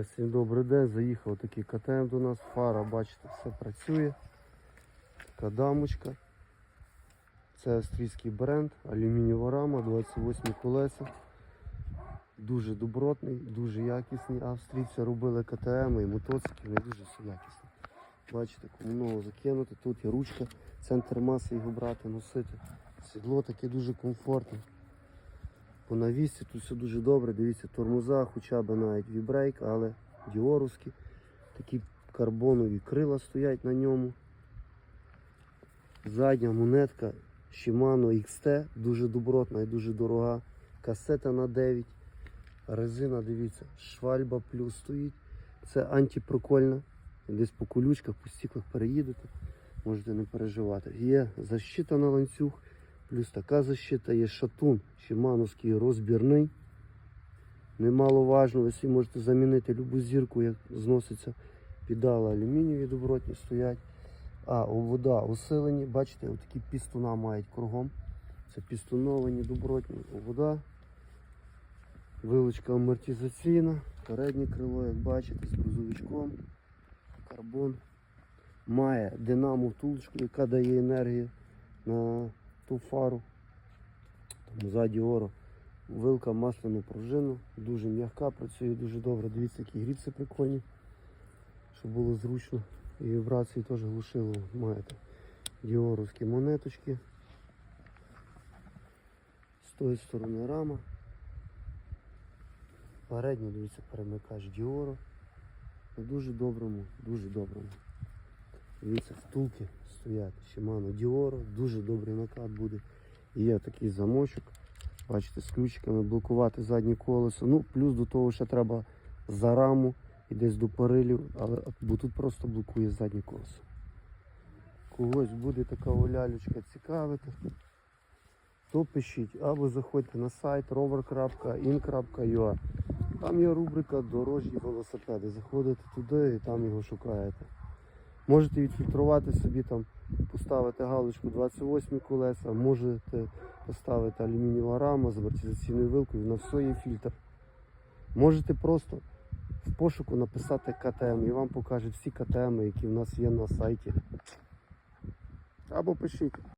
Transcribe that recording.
Всім добрий день. Заїхав такий КТМ до нас. Фара, бачите, все працює. Така дамочка. Це австрійський бренд, алюмінієва рама, 28 колеса. Дуже добротний, дуже якісний. Австрійці робили КТМ і мотоцикли, вони дуже все якісні. Бачите, кому нового закинути. Тут є ручка, центр маси його брати, носити. Сідло таке дуже комфортне. По навісці тут все дуже добре. Дивіться, тормоза, хоча б навіть вібрейк, але діоровські. Такі карбонові крила стоять на ньому. Задня монетка Shimano XT, дуже добротна і дуже дорога. Касета на 9. Резина, дивіться, швальба плюс стоїть. Це антипрокольна. Десь по колючках, по стіклах переїдете, можете не переживати. Є защита на ланцюг, плюс така защита, є шатун шимановський розбірний. Немаловажно, ви всі можете замінити любу зірку, як зноситься педали алюмінієві добротні стоять. А, вода усилені, бачите, такі пістуна мають кругом. Це пістуновані добротні вода. Вилочка амортизаційна, переднє крило, як бачите, з грузовичком, карбон. Має динамо втулочку, яка дає енергію на ту фару. Там ззаді оро. Вилка масляну пружину, дуже м'яка, працює дуже добре. Дивіться, які гріпси прикольні, щоб було зручно. І вібрації теж глушило маєте. Діоровські монеточки. З тої сторони рама. Передній, дивіться, перемикач Діоро. На дуже доброму, дуже доброму. Дивіться, втулки стоять. Shimano Діоро, дуже добрий накат буде. І є такий замочок. Бачите, з ключиками блокувати заднє колесо. Ну, плюс до того ще треба за раму і десь до парилів, але бо тут просто блокує заднє колесо. Когось буде така олялючка цікавити, то пишіть або заходьте на сайт rover.in.ua. Там є рубрика Дорожні велосипеди. Заходите туди і там його шукаєте. Можете відфільтрувати собі там, поставити галочку 28 колеса, можете поставити алюмінієва рама з амортизаційною вилкою, на все є фільтр. Можете просто в пошуку написати КТМ і вам покажуть всі КТМ, які в нас є на сайті. Або пишіть.